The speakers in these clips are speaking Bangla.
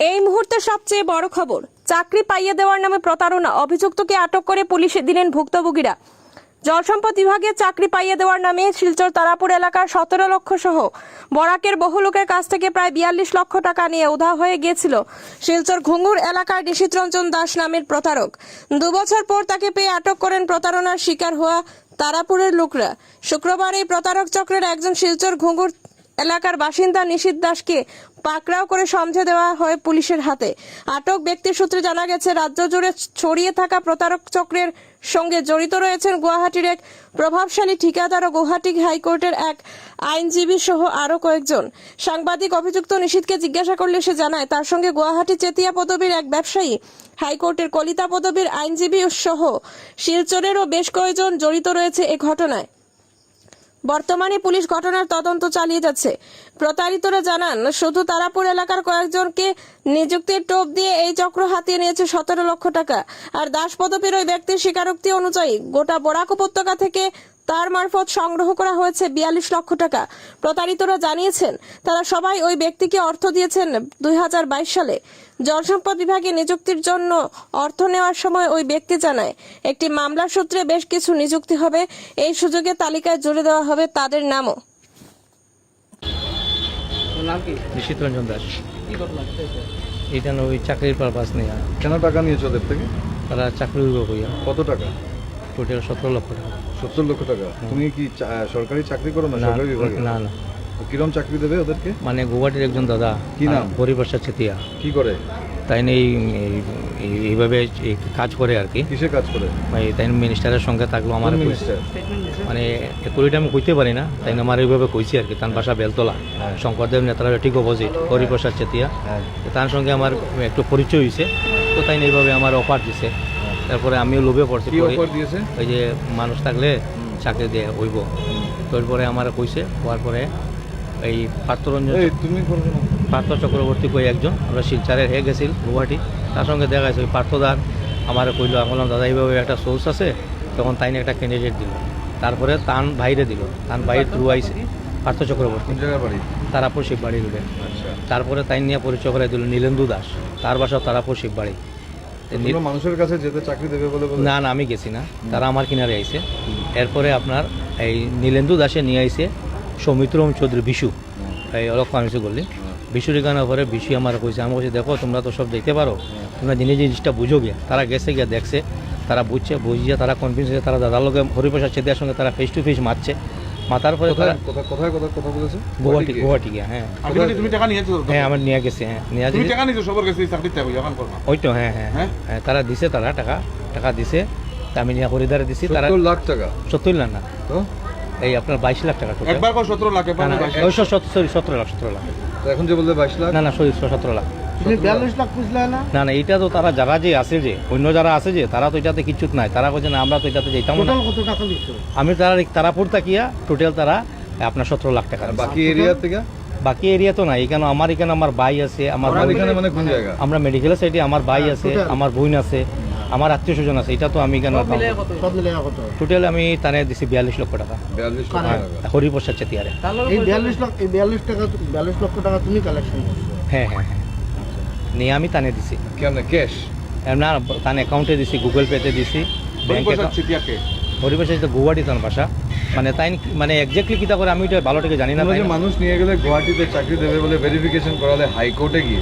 এই মুহূর্তে সবচেয়ে বড় খবর, চাকরি পাইয়ে দেওয়ার নামে প্রতারণা। অভিযুক্তকে আটক করে পুলিশে দিলেন ভুক্তভোগীরা। জলসম্পদ বিভাগে চাকরি পাইয়ে দেওয়ার নামে শিলচর তারাপুর এলাকার সতেরো লক্ষ সহ বরাকের বহু লোকের কাছ থেকে প্রায় বিয়াল্লিশ লক্ষ টাকা নিয়ে উধা হয়ে গিয়েছিল শিলচর ঘুঙুর এলাকার নিশীত রঞ্জন দাস নামের প্রতারক। দুবছর পর তাকে পেয়ে আটক করেন প্রতারণার শিকার হওয়া তারাপুরের লোকরা। শুক্রবার এই প্রতারক চক্রের একজন শিলচর ঘুঙুর এলাকার বাসিন্দা নিশীত দাসকে পাকড়াও করে সমঝে দেওয়া হয় পুলিশের হাতে। আটক ব্যক্তির সূত্রে জানা গেছে, রাজ্য জুড়ে ছড়িয়ে থাকা প্রতারক চক্রের সঙ্গে জড়িত রয়েছেন গুয়াহাটির এক প্রভাবশালী ঠিকাদার ও গুয়াহাটি হাইকোর্টের এক আইনজীবী সহ আরও কয়েকজন। সাংবাদিক অভিযুক্ত নিশীথকে জিজ্ঞাসা করলে সে জানায়, তার সঙ্গে গুয়াহাটি চেতিয়া পদবীর এক ব্যবসায়ী, হাইকোর্টের কলিতা পদবীর আইনজীবী সহ শিলচরেরও বেশ কয়েকজন জড়িত রয়েছে এ ঘটনায়। বর্তমানে পুলিশ ঘটনার তদন্ত চালিয়ে যাচ্ছে। প্রতারিতরা জানান, শুধু তারাপুর এলাকার কয়েকজনকে নিযুক্তির টোপ দিয়ে এই চক্র হাতিয়ে নিয়েছে সতেরো লক্ষ টাকা। আর দাস পদবীর ওই ব্যক্তির স্বীকারোক্তি অনুযায়ী গোটা বরাক উপত্যকা থেকে তার মারফত সংগ্রহ করা হয়েছে বিয়াল্লিশ লক্ষ টাকা। প্রতারিতরা জানিয়েছেন, তারা সবাই ওই ব্যক্তিকে অর্থ দিয়েছেন দুই হাজার বাইশ সালে। জলসম্পদ বিভাগে নিযুক্তির জন্য অর্থ নেওয়ার সময় ওই ব্যক্তি জানায় একটি মামলার সূত্রে বেশ কিছু নিযুক্তি হবে। এই সুযোগে তালিকায় জুড়ে দেওয়া হবে তাদের নামও। নিশীত রঞ্জন দাস? এটা ওই চাকরির পারপাস নেই কেন টাকা নিয়েছো ওদের থেকে? তারা চাকরি কত টাকা? টোটাল সতেরো লক্ষ টাকা। সত্তর লক্ষ টাকা। তুমি কি সরকারি চাকরি করো না? না সরকারি বিভাগে? না না। কিরম চাকরি দেবে ওদেরকে? মানে গুয়াহাটির একজন দাদা কি নাম? হরিপ্রসাদ চেতিয়া কি করে? তাই এই- এই- এই- এইভাবে কাজ করে আর কি। কিসে কাজ করে? মানে তাই মিনিস্টারের সঙ্গে থাকল আমার? মানে একুরিটা আমি কইতে পারি না তাই আমার এইভাবে কইছি আর কি তার বাসা বেলতলা। হ্যাঁ। শঙ্করদেব নেতারা ঠিক অপোজিট হরিপ্রসাদ চেতিয়া হ্যাঁ। তার সঙ্গে আমার একটু পরিচয় হয়েছে তো তাই এইভাবে আমার অফার দিছে। তারপরে আমিও লোভে পড়ছি অফার দিয়েছে? ওই যে মানুষ থাকলে চাকরি দিয়ে হইব। তারপরে আমার কইছে হওয়ার পরে এই পাত্ররঞ্জন তুমি করবে না পার্থ চক্রবর্তী কই একজন? আমরা শিলচারের হে গেছিল গুয়াহাটি। তার সঙ্গে দেখা গেছে ওই পার্থদার। আমার কইল আমি বললাম দাদা এইভাবে একটা সোর্স আছে। তখন তাই নিয়ে একটা ক্যান্ডিডেট দিল। তারপরে তান বাইরে দিল। তান বাইরে থ্রু আইসি পার্থ চক্রবর্তী। তারাপুর শিববাড়ি দিলে আচ্ছা। তারপরে তাই নিয়ে পরিচয় করে দিল নীলেন্দু দাস। তার বাসা তারাপুর শিববাড়ি মানুষের কাছে যেতে চাকরি দেবে বলে বলে? না না আমি গেছি না। তারা আমার কিনারে আইছে। এরপরে আপনার এই নীলেন্দু দাসে নিয়ে আইছে সৌমিত্রম চৌধুরী বিশু। এই অলক ফার্মেসি করলি। বিশুর গানের পরে বিশু আমার কইছে আমি কইছি দেখো তোমরা তো সব দেখতে পারো। তোমরা জিনিস জিনিসটা বুঝো গিয়া তারা গেছে গিয়া দেখছে তারা বুঝছে বুঝিয়ে তারা কনফিডেন্স হয়েছে তারা দাদার লোকে হরিপ্রসাদ চেতিয়ার সঙ্গে তারা ফেস টু ফেস মারছে। মাতার পরে তারা কোথায় কোথায় কোথায় কথা কথা বলেছে? গুয়াহাটি গুয়াহাটি গিয়া? হ্যাঁ। তুমি টাকা নিয়েছো হ্যাঁ আমার নিয়ে গেছে হ্যাঁ নিয়ে তুমি টাকা নিয়েছো সবার কাছে এই চাকরিতে হবে করবা। ওই তো হ্যাঁ হ্যাঁ হ্যাঁ? হ্যাঁ তারা দিছে তারা টাকা টাকা দিছে তা আমি নিয়ে হরিদারে দিছি তারা সত্তর লাখ টাকা। সত্তর লাখ না। তো? এই আপনার বাইশ লাখ টাকা টোটাল। একবার কো সতেরো লাখ সরি সতেরো লাখ সতেরো লাখ। তো এখন যে বললে বাইশ লাখ? না না সরি সতেরো লাখ। না? না এটা তো তারা যারা যে আছে যে অন্য যারা আছে যে তারা তো এটাতে কিচ্ছুত নাই। তারা বলছে না আমরা তো এটাতে যেতাম না। আমি তারা তারাপুর তাকিয়া টোটাল তারা আপনার সতেরো লাখ টাকা বাকি এরিয়া থেকে? বাকি এরিয়া তো নাই এখানে আমার এখানে আমার ভাই আছে আমার মানে কোন জায়গা? আমরা মেডিকেল সাইডে আমার ভাই আছে আমার বোন আছে। আমার আত্মীয় স্বজন আছে এটা তো আমি কেন টোটাল আমি তানে দিছি বিয়াল্লিশ লক্ষ টাকা। হরিপ্রসাদ চেতিয়ারে। এই বিয়াল্লিশ লক্ষ বিয়াল্লিশ টাকা বিয়াল্লিশ লক্ষ টাকা তুমি কালেকশন করছ? হ্যাঁ হ্যাঁ হ্যাঁ। নিয়ে আমি তানে দিছি। কেন ক্যাশ না তানে অ্যাকাউন্টে দিছি গুগল পেতে দিছি ব্যাংকে হরিপ্রসাদ প্রসাদ গুয়াহাটি তার ভাষা। মানে তাই মানে এক্স্যাক্টলি কিতা করে আমি ওইটা ভালো থেকে জানি না। মানুষ নিয়ে গেলে গুয়াহাটিতে চাকরি দেবে বলে ভেরিফিকেশন করালে হাইকোর্টে গিয়ে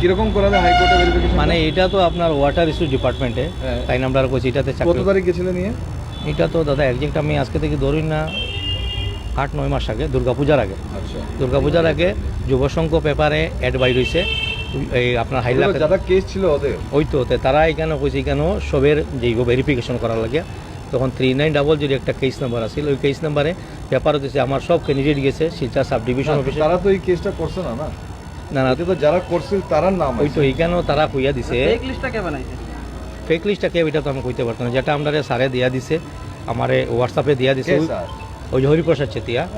কীরকম করালে হাইকোর্টে ভেরিফিকেশন মানে এটা তো আপনার ওয়াটার ইস্যু ডিপার্টমেন্টে। তাই আমরা কইছি এটাতে কত চাকরি তারিখ গেছিলে নিয়ে? এটা তো দাদা একজ্যাক্ট আমি আজকে থেকে ধরি না আট নয় মাস আগে দুর্গাপূজার আগে। আচ্ছা। দুর্গাপূজার আগে যুব সংঘ পেপারে অ্যাড বাই রয়েছে এই আপনার এগুলো যারা কেস ছিল ওদের? ওই তো তারা এখানে কইছে কেন সবের যেই ভেরিফিকেশন করার লাগে তখন থ্রি নাইন ডাবল জিরো একটা কেস নাম্বার আছিল। ওই কেস নাম্বারে পেপার দিছে আমার সব ক্যান্ডিডেট গেছে শিলচর সাব ডিভিশন অফিসে তারা তো এই কেসটা করছে না না। না না। তো যারা করছিল তার নাম ওই তো এইখানেও তারা কইয়া দিছে। এক লিস্টটা কে বানাইছে? ফেক লিস্টটা কে এটা তো আমি কইতে পারতাম না। যেটা আমরা সারে দিয়া দিছে আমারে হোয়াটসঅ্যাপে দিয়া দিছে ওই- হরিপ্রসাদ চেতিয়া।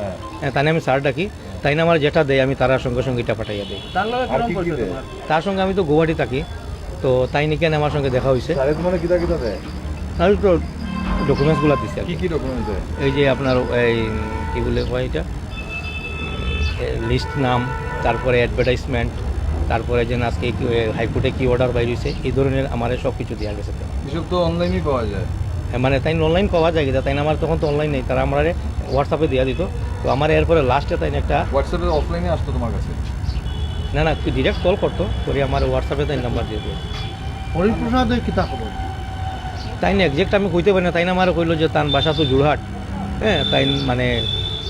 হ্যাঁ। তাই আমি স্যার ডাকি। তাই না আমার যেটা দেয় আমি তার সঙ্গে সঙ্গে এটা পাঠাইয়া দিই। তার সঙ্গে আমি তো গুয়াহাটি থাকি তো তাই নিকেন আমার সঙ্গে দেখা হয়েছে ডকুমেন্টসগুলো দিছে আর কি কি। কি ডকুমেন্ট দেয়? এই যে আপনার এই কি বলে কয় এটা? লিস্ট নাম তারপরে অ্যাডভার্টাইজমেন্ট তারপরে যে আজকে হাইকোর্টে কি অর্ডার বাইর হয়েছে এই ধরনের আমার সব কিছু দেওয়া গেছে তো। এসব তো অনলাইনই পাওয়া যায়। মানে তাই অনলাইন পাওয়া যায় কিন্তু তাই আমার তখন তো অনলাইন নেই তারা আমার হোয়াটসঅ্যাপে দেওয়া দিত। তো আমার এরপরে লাস্টে তাই একটা হোয়াটসঅ্যাপে অফলাইনে আসতো তোমার কাছে? না না ডিরেক্ট কল করতো করে আমার হোয়াটসঅ্যাপে তাই নাম্বার দিয়ে দিও হরিপ্রসাদের কিতা খবর তাই না একজ্যাক্ট আমি কইতে পারি না তাই না আমার কইলো যে তার বাসা তো জোরহাট হ্যাঁ তাই মানে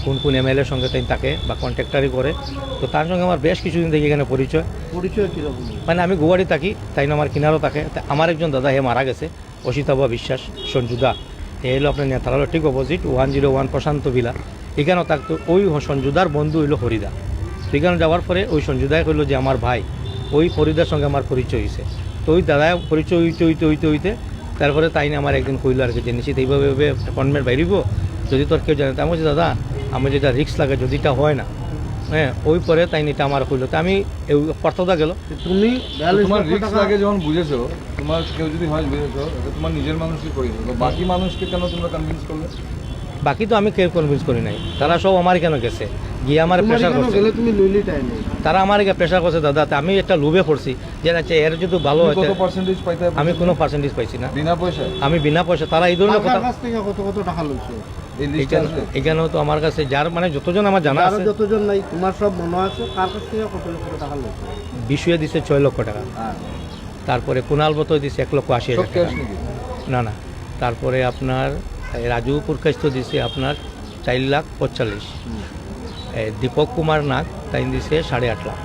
কোন কোন এম এর সঙ্গে তাই তাকে বা কন্ট্রাক্টারই করে। তো তার সঙ্গে আমার বেশ কিছুদিন থেকে এখানে পরিচয়। পরিচয় কীরকম? মানে আমি গুয়াহাটি থাকি তাই না আমার কিনারও থাকে। আমার একজন দাদা হে মারা গেছে অসিতাবা বিশ্বাস সঞ্জুদা এ হলো আপনার নেতার হলো ঠিক opposite one zero one Prashanta villa. এখানেও থাকতো ওই সঞ্জুদার বন্ধু হইল হরিদা সেখানে যাওয়ার পরে ওই সঞ্জুদায় কইলো যে আমার ভাই ওই হরিদার সঙ্গে আমার পরিচয় হয়েছে তো ওই দাদায় পরিচয় হইতে হইতে হইতে হইতে তারপরে তাই না আমার একদিন কইলো আর কি যে নিশ্চিত এইভাবে এইভাবে অ্যাপয়েন্টমেন্ট বাইরিব। যদি তোর কেউ জানে আমি বলছি দাদা আমি যেটা রিক্স লাগে যদি এটা হয় না। হ্যাঁ ওই পরে তাই নিটা আমার কইলো। তো আমি কর্তদা গেল। তুমি তোমার রিক্স লাগে যখন বুঝেছ তোমার কেউ যদি হয় বুঝেছ তোমার নিজের মানুষকে করেছ বাকি মানুষকে কেন তোমরা কনভিন্স করলে? বাকি তো আমি কেউ কনভিন্স করি নাই। তারা সব আমার কেন গেছে? গিয়ে আমার প্রেশার করছে। তারা আমার এখানে প্রেশার করছে দাদা তা আমি একটা লোভে পড়ছি। যে আচ্ছা এর যদি ভালো হয়েছে আমি কোনো পার্সেন্টেজ পাইছি না। বিনা পয়সায়? আমি বিনা পয়সা তারা এই ধরনের কথা কার কাছ থেকে কত কত টাকা লইছো? এই লিস্টে এখানে আসলে এখানেও তো আমার কাছে যার মানে যতজন আমার জানা আছে যতজন নাই তোমার সব মনে আছে? কার কাছ থেকে কত লক্ষ টাকা লইছো? বিশুয়ে দিছে ছয় লক্ষ টাকা। হ্যাঁ। তারপরে কুনাল বতয় দিছে এক লক্ষ আশি হাজার টাকা। না না। তারপরে আপনার রাজু পুরকাস্ত দিছে আপনার চার লাখ পঁয়তাল্লিশ। এই দীপক কুমার নাগ তাই দিছে সাড়ে আট লাখ।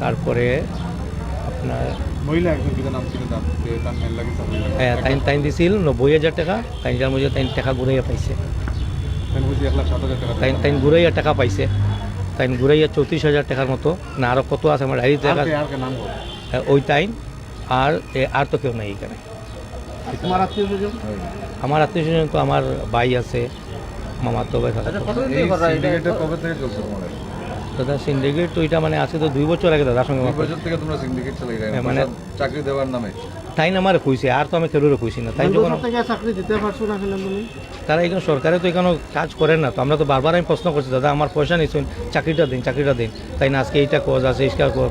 তারপরে আপনার মহিলা নাম ছিল হ্যাঁ, তাইন তাইন দিছিল নব্বই হাজার টাকা তাইন যার মধ্যে তাইন টাকা ঘুরাইয়া পাইছে। তাই তাইন তাইন ঘুরাইয়া টাকা পাইছে। তাইন ঘুরাইয়া চৌত্রিশ হাজার টাকার মতো। না আরও কত আছে আমার ডায়েরি টাকা বল। ওই টাইম আর আর তো কেউ নাই এখানে। তোমার আত্মীয় স্বজন? আমার আত্মীয় স্বজন তো আমার ভাই আছে মামা তো ভাই। সিন্ডিকেটটা কবে থেকে চলছে দাদা সিন্ডিকেট তো এটা মানে আছে তো দুই বছর আগে দাদার সঙ্গে দুই আমার বছর থেকে তোমরা সিন্ডিকেট চালাই হ্যাঁ, মানে- চাকরি দেওয়ার নামে। তাই না আমার কইছে আর তো আমি কেউরে কইছি না। তাই যখন চাকরি দিতে পারছ না কেন তুমি? তারা এখানে সরকারে তো এখানে কাজ করেন না তো আমরা তো বারবার আমি প্রশ্ন করছি দাদা আমার পয়সা নিচ্ছেন চাকরিটা দিন চাকরিটা দিন। তাই না আজকে এইটা কোজ আছে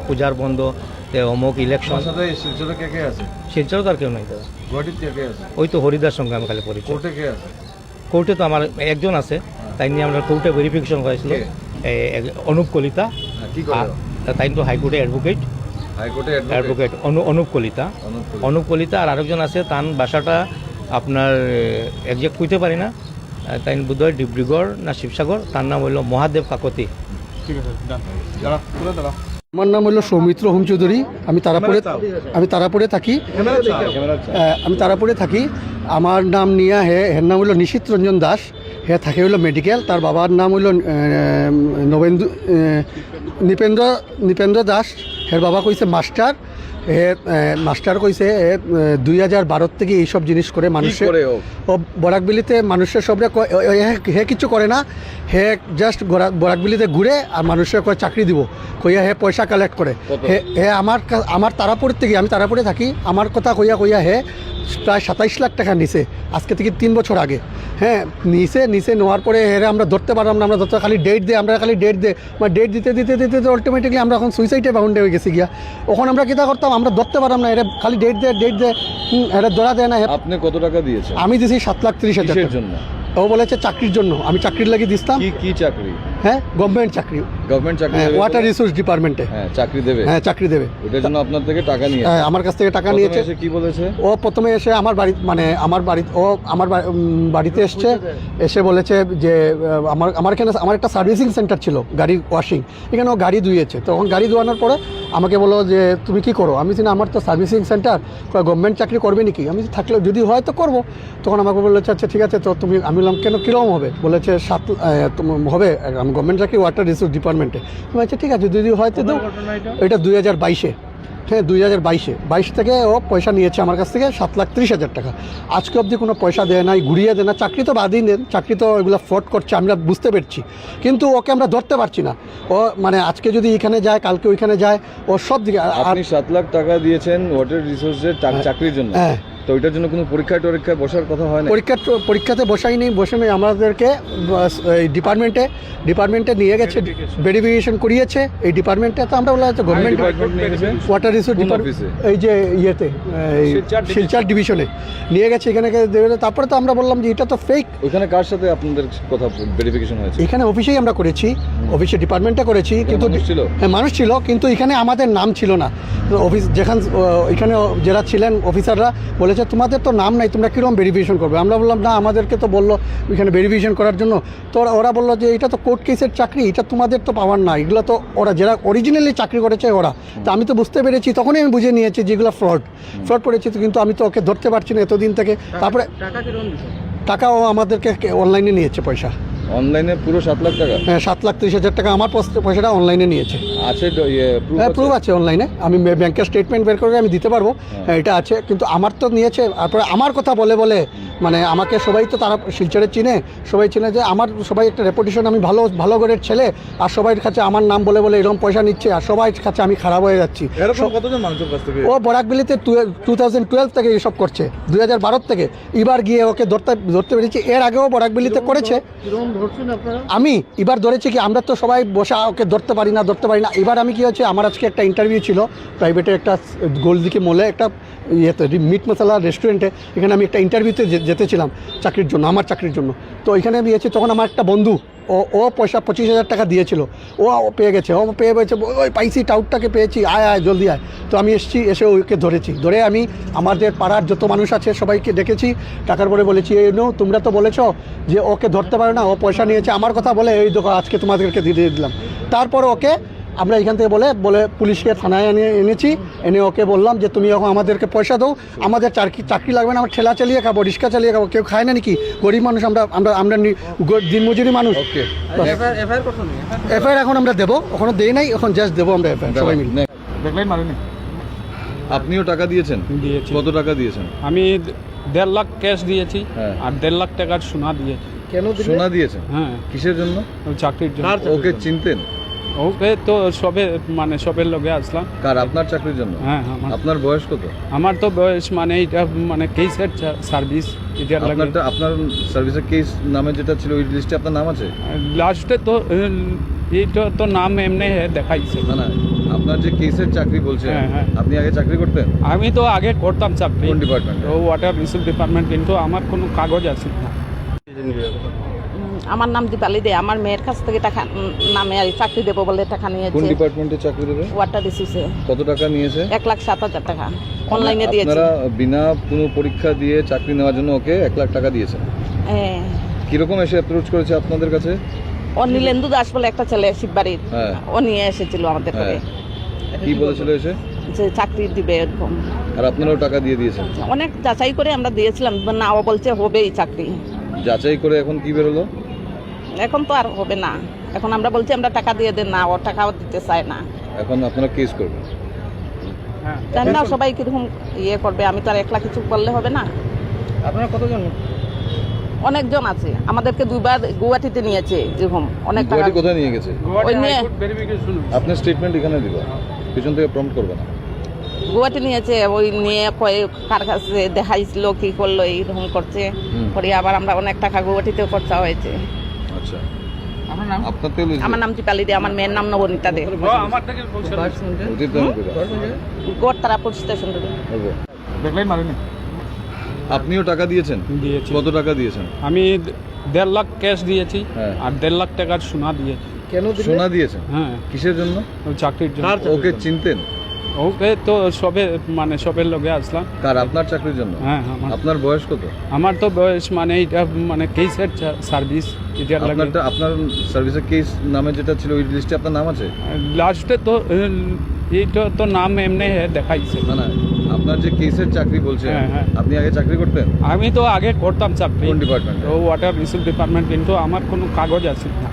পূজার বন্ধ অমুক ইলেকশন শিলচরে কে কে আছে? শিলচরও তো আর কেউ নাই দাদা। গুয়াহাটিতে কে কে আছে? ওই তো হরিদার সঙ্গে আমি খালি পরিচয়। কোর্টে কে আছে? কোর্টে তো আমার একজন আছে তাই নিয়ে আমরা কোর্টে ভেরিফিকেশন করেছিল অনুপ কলিতা। হ্যাঁ, কি করে? তাই তো হাইকোর্টে অ্যাডভোকেট হাইকোর্টে অ্যাডভোকেট অনু অনুপ কলিতা। অনুপ কলিতা। আর আরেকজন আছে তার বাসাটা আপনার একজ্যাক্ট কইতে পারি না। তাই বোধহয় ডিব্রুগড় না শিবসাগর তার নাম হইল মহাদেব কাকতি। ঠিক আছে আমার নাম হলো সৌমিত্র হোম চৌধুরী আমি তারাপুরে আমি তারাপুরে থাকি। আমি তারাপুরে থাকি। আমার নাম নিয়া হে, হের নাম হলো নিশিত রঞ্জন দাস। হে থাকে হলো মেডিকেল তার বাবার নাম হলো নবেন্দু নৃপেন্দ্র, নিপেন্দ্র দাস। হের বাবা কইছে মাস্টার। মাস্টার কইছে দুই হাজার বারোর থেকে এইসব জিনিস করে মানুষের ও? বরাকবিলিতে মানুষের সবরে হে- কিছু করে না হে জাস্ট বরাকবিলিতে ঘুরে আর মানুষের কয় চাকরি দিব কইয়া হে পয়সা কালেক্ট করে। হে হে আমার আমার তারাপুর থেকে আমি তারাপুরে থাকি আমার কথা কইয়া কইয়া হে প্রায় সাতাইশ লাখ টাকা নিছে আজকে থেকে তিন বছর আগে। হ্যাঁ নিচে নিচে নেওয়ার পরে হেরে আমরা ধরতে পারলাম না আমরা ধরতে খালি ডেট দে আমরা খালি ডেট দে মানে ডেট দিতে দিতে দিতে দিতে আলটিমেটলি আমরা এখন সুইসাইডে বাউন্ডে হয়ে গেছি গিয়া। ওখানে আমরা কিতা করতাম আমরা ধরতে পারলাম না এরা খালি ডেট দে ডেট দে এরা ধরা দেয় না। আপনি কত টাকা দিয়েছে আমি দিয়েছি সাত লাখ তিরিশ হাজার জন্য? ও বলেছে চাকরির জন্য আমি চাকরির লাগিয়ে দিতাম কি কি চাকরি? হ্যাঁ গভর্নমেন্ট চাকরি। গভর্নমেন্ট চাকরি হ্যাঁ ওয়াটার? রিসোর্স ডিপার্টমেন্টে হ্যাঁ চাকরি দেবে। হ্যাঁ চাকরি দেবে। ওটার জন্য আপনার থেকে টাকা নিয়ে হ্যাঁ, আমার কাছ থেকে টাকা নিয়েছে। এসে কি বলেছে? ও প্রথমে এসে আমার বাড়ি মানে আমার বাড়ি ও আমার বাড়িতে এসছে। এসে বলেছে যে আমার আমার এখানে আমার একটা সার্ভিসিং সেন্টার ছিল গাড়ি ওয়াশিং এখানে ও গাড়ি ধুয়েছে। তখন গাড়ি ধোয়ানোর পরে আমাকে বলো যে তুমি কি করো? আমি না আমার তো সার্ভিসিং সেন্টার গভর্নমেন্ট চাকরি করবে নাকি? আমি থাকলে যদি হয় তো করব। তখন আমাকে বলেছে আচ্ছা ঠিক আছে তো তুমি আমি বললাম কেন কীরকম হবে? বলেছে সাত হবে আমি গভর্নমেন্ট চাকরি ওয়াটার রিসোর্স ডিপার্টমেন্টে আমি বলছি ঠিক আছে যদি হয় তো এটা? দুই হাজার বাইশে। হ্যাঁ দুই হাজার বাইশে। বাইশ থেকে ও পয়সা নিয়েছে আমার কাছ থেকে সাত লাখ ত্রিশ হাজার টাকা। আজকে অবধি কোনো পয়সা দেয় নাই ঘুরিয়ে দেয় না চাকরি তো বাদই দেন চাকরি তো এগুলো ফ্রড করছে আমরা বুঝতে পারছি। কিন্তু ওকে আমরা ধরতে পারছি না। ও মানে আজকে যদি এখানে যায় কালকে ওইখানে যায় ও সব দিকে আপনি সাত লাখ টাকা দিয়েছেন ওয়াটার রিসোর্সের চাকরির জন্য? হ্যাঁ। তো ওইটার জন্য কোনো পরীক্ষায় টরীক্ষায় বসার কথা হয় না পরীক্ষা পরীক্ষাতে বসাই নেই বসে নেই। আমাদেরকে এই ডিপার্টমেন্টে ডিপার্টমেন্টে নিয়ে গেছে ভেরিফিকেশন করিয়েছে। এই ডিপার্টমেন্টে তো আমরা বলা হচ্ছে গভর্নমেন্ট ওয়াটার রিসোর্স ডিপার্টমেন্ট এই যে ইয়েতে এই শিলচার ডিভিশনে নিয়ে গেছে এখানে গিয়ে তারপরে তো আমরা বললাম যে এটা তো ফেক ওইখানে কার সাথে আপনাদের কথা ভেরিফিকেশন হয়েছে? এখানে অফিসেই আমরা করেছি অফিসে ডিপার্টমেন্টে করেছি কিন্তু হ্যাঁ মানুষ ছিল কিন্তু এখানে আমাদের নাম ছিল না। অফিস যেখান এখানে যারা ছিলেন অফিসাররা বলেছে তোমাদের তো নাম নাই তোমরা কীরকম ভেরিফিকেশন করবে? আমরা বললাম না আমাদেরকে তো বলল ওইখানে ভেরিফিকেশন করার জন্য। তো ওরা- বলল যে এটা তো কোর্ট কেসের চাকরি এটা তোমাদের তো পাওয়ার না এগুলো তো ওরা যারা অরিজিনালি চাকরি করেছে ওরা। তো আমি তো বুঝতে পেরেছি তখনই আমি বুঝে নিয়েছি যেগুলো ফ্রড ফ্রড করেছি তো কিন্তু আমি তো ওকে ধরতে পারছি না এতদিন থেকে। তারপরে টাকা কীরকম দিছো টাকা ও আমাদেরকে অনলাইনে নিয়েছে পয়সা। অনলাইনে পুরো সাত লাখ টাকা? হ্যাঁ সাত লাখ তিরিশ হাজার টাকা আমার পয়সা- পয়সাটা অনলাইনে নিয়েছে। আছে ইয়ে হ্যাঁ? প্রুফ আছে অনলাইনে আমি ব্যাংকের স্টেটমেন্ট বের করে আমি দিতে পারব। হ্যাঁ এটা আছে কিন্তু আমার তো নিয়েছে তারপরে আমার কথা বলে বলে মানে আমাকে সবাই তো তারা শিলচরে চিনে সবাই চিনে যে আমার সবাই একটা রেপুটেশন আমি ভালো ভালো ঘরের ছেলে আর সবাই কাছে আমার নাম বলে বলে এরকম পয়সা নিচ্ছে আর সবাই কাছে আমি খারাপ হয়ে যাচ্ছি। ও বরাকবিলিতে টু থাউজেন্ড টুয়েলভ থেকে এসব করছে দুই হাজার বারো থেকে। এবার গিয়ে ওকে ধরতে ধরতে পেরেছি। এর আগেও বরাকবিলিতে করেছে। আমি এবার ধরেছি কি আমরা তো সবাই বসা ওকে ধরতে পারি না ধরতে পারি না। এবার আমি কি হচ্ছে আমার আজকে একটা ইন্টারভিউ ছিল প্রাইভেটে একটা গোলদিকে মোলে একটা ইয়েতে মিট মশলা রেস্টুরেন্টে এখানে আমি একটা ইন্টারভিউতে যেতেছিলাম চাকরির জন্য, আমার চাকরির জন্য। তো ওইখানে আমি গেছি, তখন আমার একটা বন্ধু, ও ও পয়সা পঁচিশ হাজার টাকা দিয়েছিল। ও পেয়ে গেছে, ও পেয়ে গেছে ওই পাইছি টাউটটাকে পেয়েছি, আয় আয়, জলদি আয়। তো আমি এসেছি, এসে ওকে ধরেছি। ধরে আমি আমাদের পাড়ার যত মানুষ আছে সবাইকে ডেকেছি, টাকার পরে বলেছি, এই নো, তোমরা তো বলেছ যে ওকে ধরতে পারে না, ও পয়সা নিয়েছে, আমার কথা বলে, এই দেখো, আজকে তোমাদেরকে দিয়ে দিলাম। তারপর ওকে আমরা এখান থেকে বলে বলে পুলিশকে থানায় এনে এনেছি। এনে ওকে বললাম যে তুমি এখন আমাদেরকে পয়সা দাও। আমাদের চাকরি চাকরি লাগবে না আমরা ঠেলা চালিয়ে খাব রিক্সা চালিয়ে খাব। কেউ খায় না নাকি? গরিব মানুষ আমরা আমরা আমরা দিনমজুরি মানুষ। ওকে এফআইআর এখন আমরা দেবো। ওখানে দেই নাই এখন জাস্ট দেবো আমরা এফআইআর সবাই মিলে। দেখলেই মারেনি? আপনিও টাকা দিয়েছেন? দিয়েছি। কত টাকা দিয়েছেন? আমি দেড় লাখ ক্যাশ দিয়েছি হ্যাঁ। আর দেড় লাখ টাকার সোনা দিয়েছি। কেন সোনা দিয়েছেন? হ্যাঁ। কিসের জন্য? চাকরির জন্য। ওকে চিনতেন? ওকে তো সবে মানে সবের লগে আসলাম। কার আপনার চাকরির জন্য? হ্যাঁ আমার। আপনার বয়স কত? আমার তো বয়স মানে এটা মানে কেসের সার্ভিস এটার লাগে। আপনার সার্ভিসের কেস নামে যেটা ছিল ওই লিস্টে আপনার নাম আছে? লাস্টে তো এইটা তো নাম এমনি দেখাইছে। না না আপনার যে কেসের চাকরি বলছেন হ্যাঁ, হ্যাঁ। আপনি আগে চাকরি করতেন? আমি তো আগে করতাম চাকরি। কোন ডিপার্টমেন্টে ও ওয়াটার রিসোর্স ডিপার্টমেন্ট কিন্তু আমার কোনো কাগজ আছে না। আমার নাম দীপালি দে আমার মেয়ের কাছ থেকে টাকা নামে আর চাকরি দেবো বলে টাকা নিয়েছে। কোন ডিপার্টমেন্টে চাকরি দেবে? ওয়াটার রিসোর্সে কত টাকা নিয়েছে? এক লাখ সাত হাজার টাকা। অনলাইনে দিয়েছে। আপনারা বিনা কোনো পরীক্ষা দিয়ে চাকরি নেওয়ার জন্য ওকে এক লাখ টাকা দিয়েছেন। হ্যাঁ কীরকম এসে অ্যাপ্রোচ করেছে আপনাদের কাছে? ও নীলেন্দু দাস বলে একটা ছেলে শিববাড়ির। হ্যাঁ। ও নিয়ে এসেছিল আমাদের করে হ্যাঁ কি বলেছিল এসে? যে চাকরি দিবে এরকম। আর আপনারাও টাকা দিয়ে দিয়েছেন? অনেক যাচাই করে আমরা দিয়েছিলাম না ও বলছে হবেই চাকরি। যাচাই করে এখন কি বেরোলো? এখন তো আর হবে না। এখন আমরা বলছি আমরা টাকা দিয়ে দেন না ও টাকাও দিতে চায় না। এখন আপনারা কেস করবেন? হ্যাঁ জানি না সবাই কীরকম ইয়ে করবে আমি তো আর একলা কিছু করলে হবে না। আপনারা কতজন? অনেকজন আছে। আমাদেরকে দুইবার গুয়াহাটিতে নিয়েছে যেরকম অনেক টাকা। কোথায় নিয়ে গেছে? ওই নিয়ে ভেরিফিকেশন আপনার স্টেটমেন্ট এখানে দিবা। পিছন থেকে প্রম্পট করবে না। গুয়াহাটি নিয়েছে ওই নিয়ে কয়ে কার কাছে দেখাইছিল কি করল এইরকম করছে। করে আবার আমরা অনেক টাকা গুয়াহাটিতেও খরচা হয়েছে। আচ্ছা। আপনার নাম? আপনার তেল আমার নাম দীপালি দে আমার মেয়ের নাম নবনীতা দে। আমার থেকে গোয়ার তারাপুর স্টেশন থেকে দেখলেই মারেনি? আপনিও টাকা দিয়েছেন? দিয়েছি। কত টাকা দিয়েছেন? আমি দেড় লাখ ক্যাশ দিয়েছি হ্যাঁ। আর দেড় লাখ টাকার সোনা দিয়েছি। কেন সোনা দিয়েছেন? হ্যাঁ। কিসের জন্য? চাকরির জন্য। ওকে চিনতেন? ওকে তো সবে মানে সবের লগে আসলাম। কার আপনার চাকরির জন্য? হ্যাঁ আমার। আপনার বয়স কত? আমার তো বয়স মানে এটা মানে কেসের সার্ভিস এটার লাগে। আপনার সার্ভিসের কেস নামে যেটা ছিল ওই লিস্টে আপনার নাম আছে? লাস্টে তো এইটা তো নাম এমনি দেখাইছে। না না আপনার যে কেসের চাকরি বলছেন হ্যাঁ, হ্যাঁ। আপনি আগে চাকরি করতেন? আমি তো আগে করতাম চাকরি। ডিপার্টমেন্টে ও ওয়াটার রিসোর্স ডিপার্টমেন্ট কিন্তু আমার কোনো কাগজ আছে না।